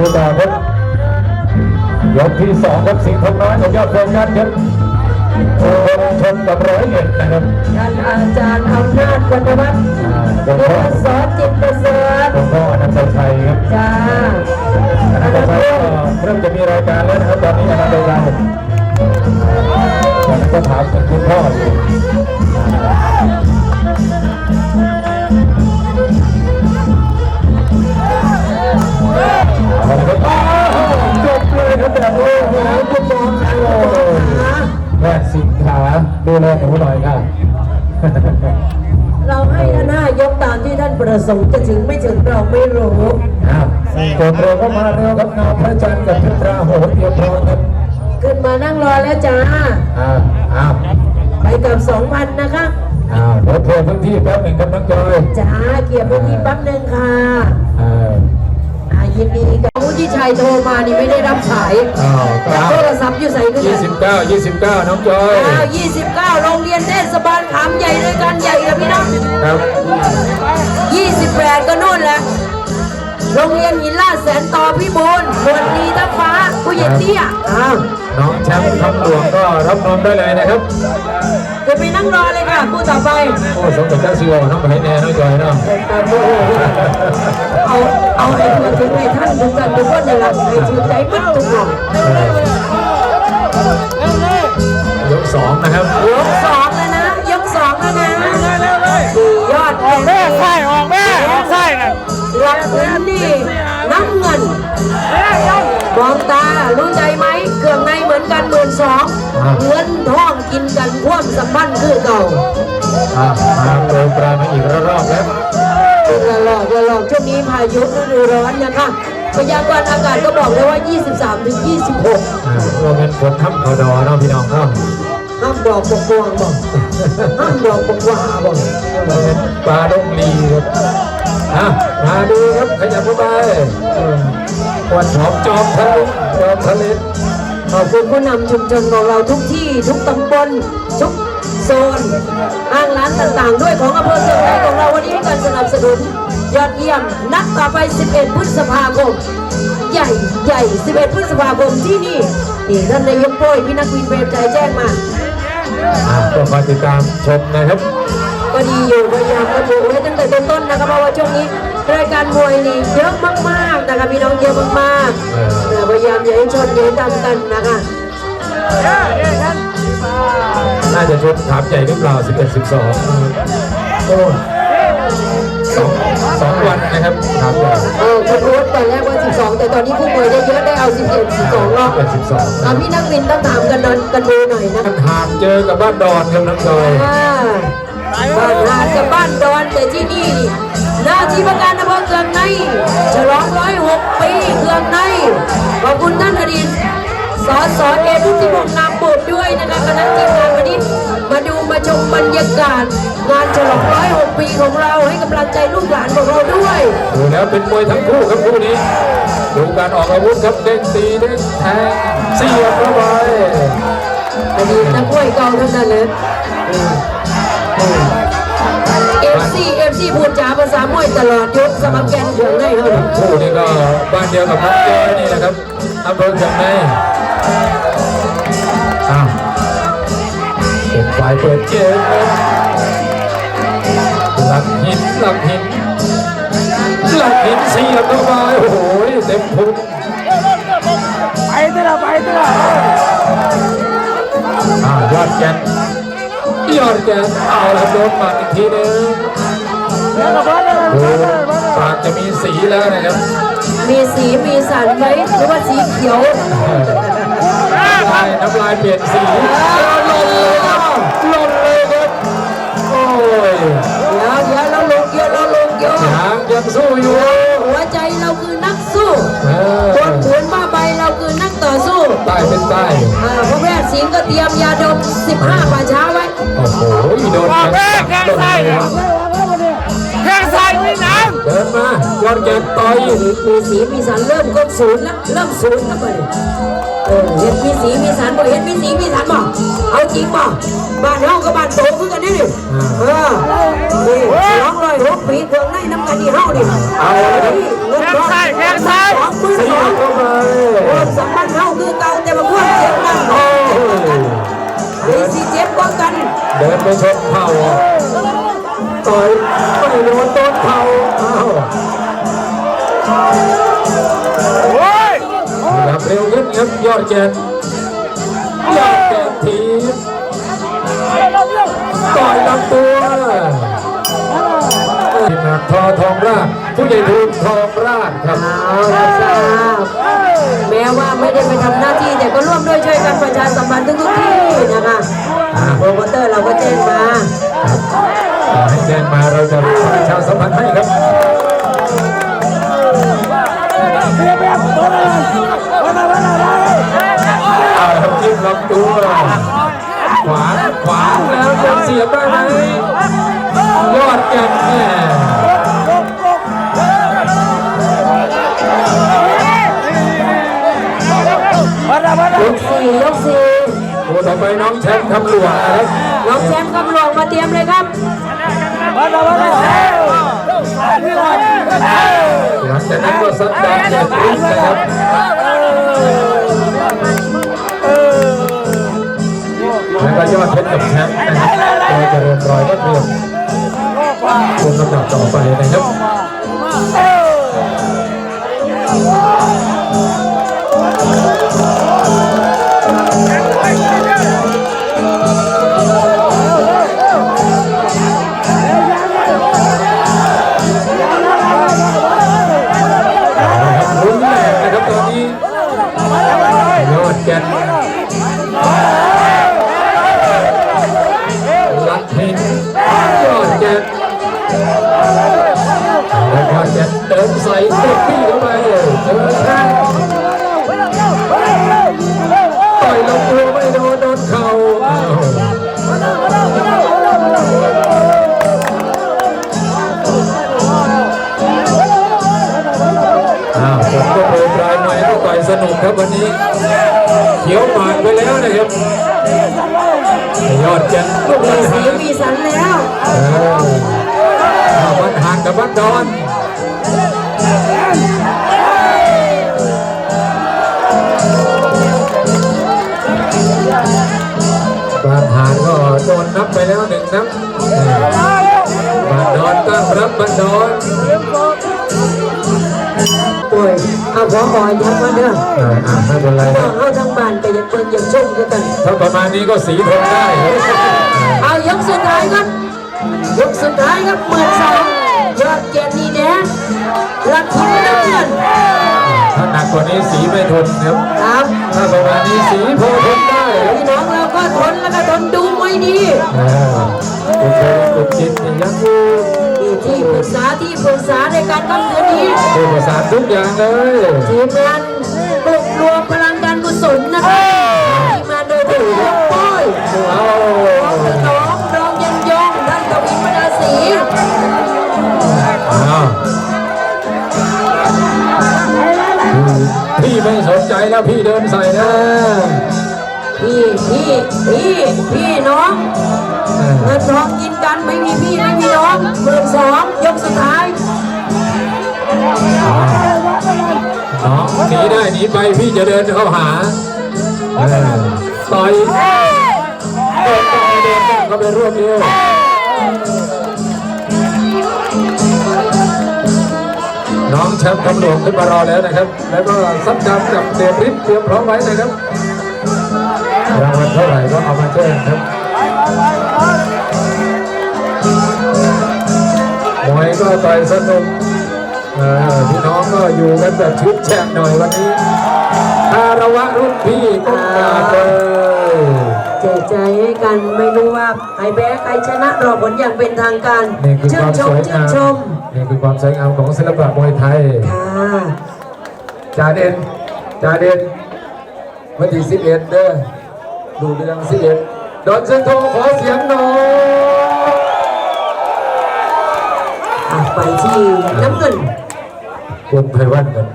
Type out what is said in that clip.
ดูต่อครับยกที่สองครับสิงห์ทองน้อยของยอดโฟกัสครับโอ้ชนกับร้อยเอ็ดนะครับท่านอาจารย์อำนาจวรรณวัฒน์อ่าหลวงเดพ่อชสอนจิตประเสริฐหลวงพ่ออนันตชัยครับจ้าอนันตชัยก็เริ่มจะมีรายการแล้วนะครับตอนนี้อนันตชัยตอนนั้นก็ถามถึงคุณพ่ออยู่ แลหนูหน่อยค่ะ เราให้ท่านห้ายกตามที่ท่านประสงค์จะถึงไม่ถึงเราไม่รู้อ้าวกดเร็วเข้ามาเร็วครับเงาพระจันทร์กับเพชรราโหเตรียมพร้อมครับขึ้นมานั่งรอแล้วจ้า อ้าวอ้าวไปกับสองพันนะคะ อ้าวเดี๋ยวเทพื้นที่แป๊บหนึ่งครับน้องจอยจ้าเกียร์พื้นที่แป๊บหนึงค่ะ อ้าวอ่ายินดีกับ ผู้ที่ชัยโทรมานี่ไม่ได้รับสายอ้าวคแต่รับโทรศัพท์อยู่ใส่ขึ้นยี่สิบเก้ายี่สิบเก้าน้องจอย อ้าวยี่สิบเก้าโรงเรียนเทศบาลขามใหญ่ด้วยกันใหญ่นะพี่น้องครับ ยี่สิบแปดก็นู่นแหละ โรงเรียนหินลาดแสนต่อพิบูลบวนดีทับฟ้าผู้ใหญ่เตี้ยอ้าว น้องแชมป์คำหลวงก็รับนมได้เลยนะครับ จะไปนั่งรอเลยค่ะผู้ต่อไปโอ้สมเด็จเจ้าสิวน้องไปให้แน่น้องจอยเนาะเอาเอาไอ้ตัวถึงไอ้ท่านทุกท่านทุกคนนี่แหละไอ้ชื่อใจมัดทุกคนย เงินทองกินกันพ่วงสัมพันธ์คือเก่าอ่ามาโปรยปลายมาอีกระรอบแล้วละลอกละลอกช่วงนี้พายุฤดูร้อนนะคะพยากรณ์อากาศก็บอกเลยว่า 23 ถึง 26อ่าโรงเงินผลทำเขาดอเนาะพี่น้องครับห้ามบอกปกวางบอกห้ามบอกปกวาบอกโรงเงินปลาดงลีครับอะมาดูครับขยับเข้าไปเออวันหอมจอมทะลุจอมทะเล ขอบคุณผู้นำชุมชนของเราทุกที่ทุกตำบลทุกโซนห้างร้านต่างๆ ด้วยของอำเภอเชียงรายของเราวันนี้ให้การสนับสนุนยอดเยี่ยมนัดต่อไป 11 พฤษภาคม ใหญ่ใหญ่ 11 พฤษภาคมที่นี่นี่ท่านนายกโป้ยพี่นักวินเปรมใจแจ้งมาอะก็คอยติดตามชมนะครับ ก็ดีอยู่พยายามระบุไว้ตั้งแต่ต้นๆนะครับเพราะว่าช่วงนี้รายการมวยนี่เยอะมากๆนะคะพี่น้องเยอะมากๆเออเออพ ยายามอย่าให้ชนอย่าให้ดำกันนะคะน่าจะชมถามใหญ่หรือเปล่า11 12โอ้สองสองวันนะครับถามใหญ่เออคุณรู้ตอนแรกว่า 12 แต่ตอนนี้ผู้มวยได้เยอะได้เอา 11 12รอบ11 12เอาพี่นักบินต้องถามกันนอนกันดูหน่อยนะมันหากเจอกับบ้านดอนครับน้องจอยอ่าบ้านหาดกับบ้านดอนแต่ที่นี่นี่ หน้าที่ประการอำเภอเกืองในฉลอง106ปีเกืองในขอบคุณท่านอดีตสอสอเอทุติพงษ์นามบุตรด้วยนะคะคณะทีมงานวันนี้มาดูมาชมบรรยากาศงานฉลอง106ปีของเราให้กำลังใจลูกหลานของเราด้วยดูแล้วเป็นมวยทั้งคู่ครับคู่นี้ ดูการออกอาวุธครับเด้งตีเด้งแทงเสียบเข้าไปอดีตนักมวยเก่าทั้งนั้นเลย ตลอดยุคสมัครแกนเถื่อนได้เขาเนี่ยคู่นี้ก็บ้านเดียวกับน้องจอยนี่แหละครับอำเภอเชียงในอ้าวเป็นฝ่ายเปิดเกมหลักหินหลักหินหลักหินเสียบเข้าไปโอ้โหเต็มพุงไปเถอะไปเถอะอ่าวยอดแกนยอดแกนเอาละโดนมัดอีกทีหนึง ปากจะมีสีแล้วนะครับ มีสีมีสันไหมหรือว่าสีเขียวน้ำลายน้ำลายเปลี่ยนสีหล่นเลยครับหล่นเลยครับโอ้ยเดี๋ยวเดี๋ยวเราลงเยอะเราลงเยอะยังยังสู้อยู่หัวใจเราคือนักสู้เออคนขืนมาใบเราคือนักต่อสู้ใต้เป็นใต้อ่าพระแพทย์สิงห์ก็เตรียมยาดม 15ป่าช้าไว้โอ้โหโดนออกแขแม่นแข้จังบซ้ เดินมายอดแกนต่อยมีสีมีสันเริ่มก้นศูนย์แล้วเริ่มศูนย์แล้วไปเออเห็นมีสีมีสันบ่เห็นมีสีมีสันบ่เอาเอาจริงป่ะบ้านเฮากับบ้านโตคือกันนี่ดิเออนี่ร้องลอยหกปีเครื่องในน้ำกันนี่เฮาดิเอาเลยครับเงินร้อยสองหมื่นสีสองเข้าไปความสัมพันธ์เฮาคือเก่าแต่มาควรเจ็บกันโอ้ยมีสิเจ็บกว่ากันเดินไปชนเข่าต่อยไม่โดนต้น ครับยอดแกนยอดแกนทีมต่อยลำตัวทีมงานทอทองราชผู้ใหญ่ทูนทองราชครับเอาละทราบแม้ว่าไม่ได้ไปทำหน้าที่แต่ก็ร่วมด้วยช่วยกันประชาสัมพันธ์ทุกๆที่นะคะโปรโมเตอร์เราก็แจ้งมาขอให้แจ้งมาเราจะประชาสัมพันธ์ให้ครับเบียบเบียบ สี่ยกสี่โอ้ต่อไปน้องแชมป์ทำหลวงนะครับน้องแซมกำลังมาเตรียมเลยครับเปิดอะไรเปิดอะไรนี่เลยหลังจากนั้นก็สัปดาห์เจ็ดริ้นะครับแล้วก็ยอดเพชรกับแชมป์นะครับโดยเจริญรอยก็เตรียมชมลำดับต่อไปนะครับ ยอดแก่นลูกมีมันสีหางมีสันแล้วเออเอามันห่างกับวัดดอนบางหานก็โดนนับไปแล้วหนึ่งนับบางดอนตั้งรับบันดอนโอ้ยเอาพออ่อนยับมาเด้อเอออ่าไม่เป็นไรน้นะองเอาทั้งบ้า ถ้าประมาณนี้ก็สีทนได้ครับเอายกสุดท้ายครับ ยกสุดท้ายครับหมื่นสองยอดเกียรตินี่แดงรักทีมน้ำเงินถ้าหนักกว่านี้สีไม่ทนครับครับถ้าประมาณนี้สีพอทนได้ครับพี่น้องเราก็ทนแล้วก็ทนดูไม่ดีอ่าคุณเจริญคุณจิตนี่ยังอยู่มีที่ปรึกษาที่ปรึกษาในการทำคดีผู้ประสานทุกอย่างเลยทีมงานปลุกรวมพลังการกุศลนะครับ แล้วพี่เดินใส่นะพี่พี่พี่พี่น้องเงินทองกินกันไม่มีพี่ไม่มีน้องหมื่นสองยกสุดท้ายน้องหนีได้หนีไปพี่จะเดินเข้าหาเออต่อยเดินต่อยเดินเข้าไปรวบเอว น้องแชมป์คำหลวงขึ้นมารอแล้วนะครับ แล้วก็ซัดดำกับเดริสเตรียมพร้อมไว้นะครับรางวัลเท่าไหร่ก็เอามาแจ้งครับมวยก็ต่อยสนุกเออพี่น้องก็อยู่กันแบบชุดแฉกหน่อยวันนี้คารวะรุ่นพี่ก้มกราบเลยแจกใจให้กันไม่รู้ว่าใครแพ้ใครชนะรอผลอย่างเป็นทางการนี่คือชื่คนวามชสมวยชื่งานมชมนี่คือความสวยงามของศิลปะมวยไทย ค่ะจ่าเด่นจ่าเด่นวันที่สิบเอ็ดเด้อดูเรื่องสิบเอ็ดดอนเซนโทขอเสียงหน่อยอะไปที่น้ำเงินคุณไพวันกัน